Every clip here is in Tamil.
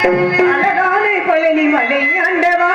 அழகான பழனி மலை ஆண்டவா.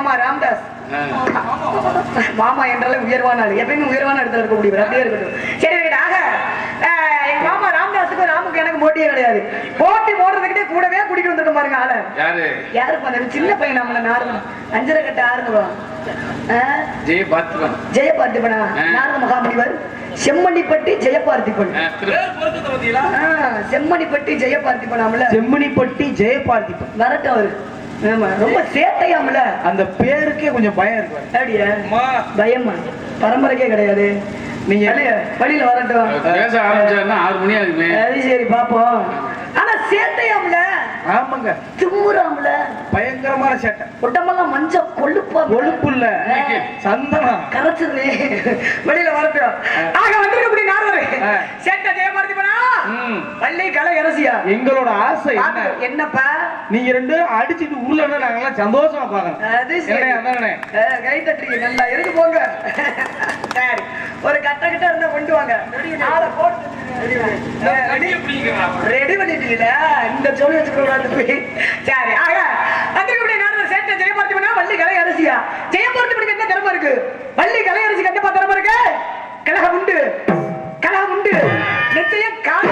மாமா ராம்தாஸ். மாமா என்றாலே உயர்வான ஆளு. எப்பயுமே உயர்வான இடத்துல இருக்க முடியும். அப்படியே இருக்கட்டும். சரி ஆக. எங்க மாமா ராம்தாஸுக்கும் ராமுக்கு எனக்கு போட்டியே கிடையாது. போட்டி போடுறதுக்கிட்டே கூடவே கூட்டிட்டு வந்துருக்க பாருங்க ஆளை. யாரு? யாருக்கு அந்த சின்ன பையன் நம்மள நார்ம அஞ்சரை கட்ட பார்த்திபன் ஜெயபார்த்திபனா. ஆ. நாரத மகாமுனிவர். செம்மணிப்பட்டி ஜெயபார்த்திபன். செம்மணிப்பட்டி ஜெயபார்த்திபனாமல செம்மணிப்பட்டி ஜெயபார்த்திபன். வரட்டும் அவரு ஆமா ரொம்ப சேட்டையாமல அந்த பேருக்கே கொஞ்சம் பயம் இருக்கு. அப்படியா அம்மா. பயமா பரம்பரைக்கே கிடையாது. நீங்க வழிய வழியில வரட்டும். பேச ஆரம்பிச்சாருன்னா ஆறு மணி ஆகுமே. அது சரி பாப்போம். ஆனா சேட்டையாமல ஆமாங்க. திமுறாமல பயங்கரமான சேட்டை. உடம்பெல்லாம் மஞ்ச கொழுப்பா. கொழுப்புள்ள ஆ. சந்தனம். கரைச்சது வெளியில வரட்டும். ஆக வந்திருக்கக்கூடிய நாரதர் ஆ. சேட்டை ஜெயபார்த்திபனா ம். பள்ளி கலை அரசியா? எங்களோட ஆசை என்னப்பா? நீங்க ரெண்டு அடிச்சிட்டு உருளனா நாங்கெல்லாம் சந்தோஷமா பாக்கணும் கை தட்டுறீங்க. நல்லா இருக்கு போங்க. சரி. ஒரு கட்ட கிட்ட இருந்தா கொண்டு வாங்க. ரெடி. பண்ணிட்டீங்களா இந்த ஜோலி வச்சுக்கூடாது போய். சரி ஆக. வந்திருக்கக்கூடிய நாரதர் சேட்டை ஜெயபார்த்திபனா வள்ளி கலை அரசியா? ஜெயபார்த்திபனுக்கு என்ன திறமை இருக்கு? வள்ளி கலை அரசி கண்டிப்பா திறமை இருக்கு? கலகம் உண்டு. கலகம் உண்டு. நிச்சயம் காலம்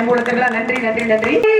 அன்பு கைதடி நன்றி நன்றி நன்றி.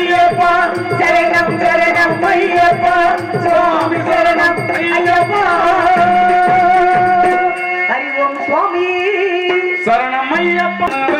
ஐயப்பா சரணம் சரணம் ஐயப்பா. சுவாமி சரணம் ஐயப்பா. ஹரி ஓம் சுவாமி. சரணம் ஐயப்பா.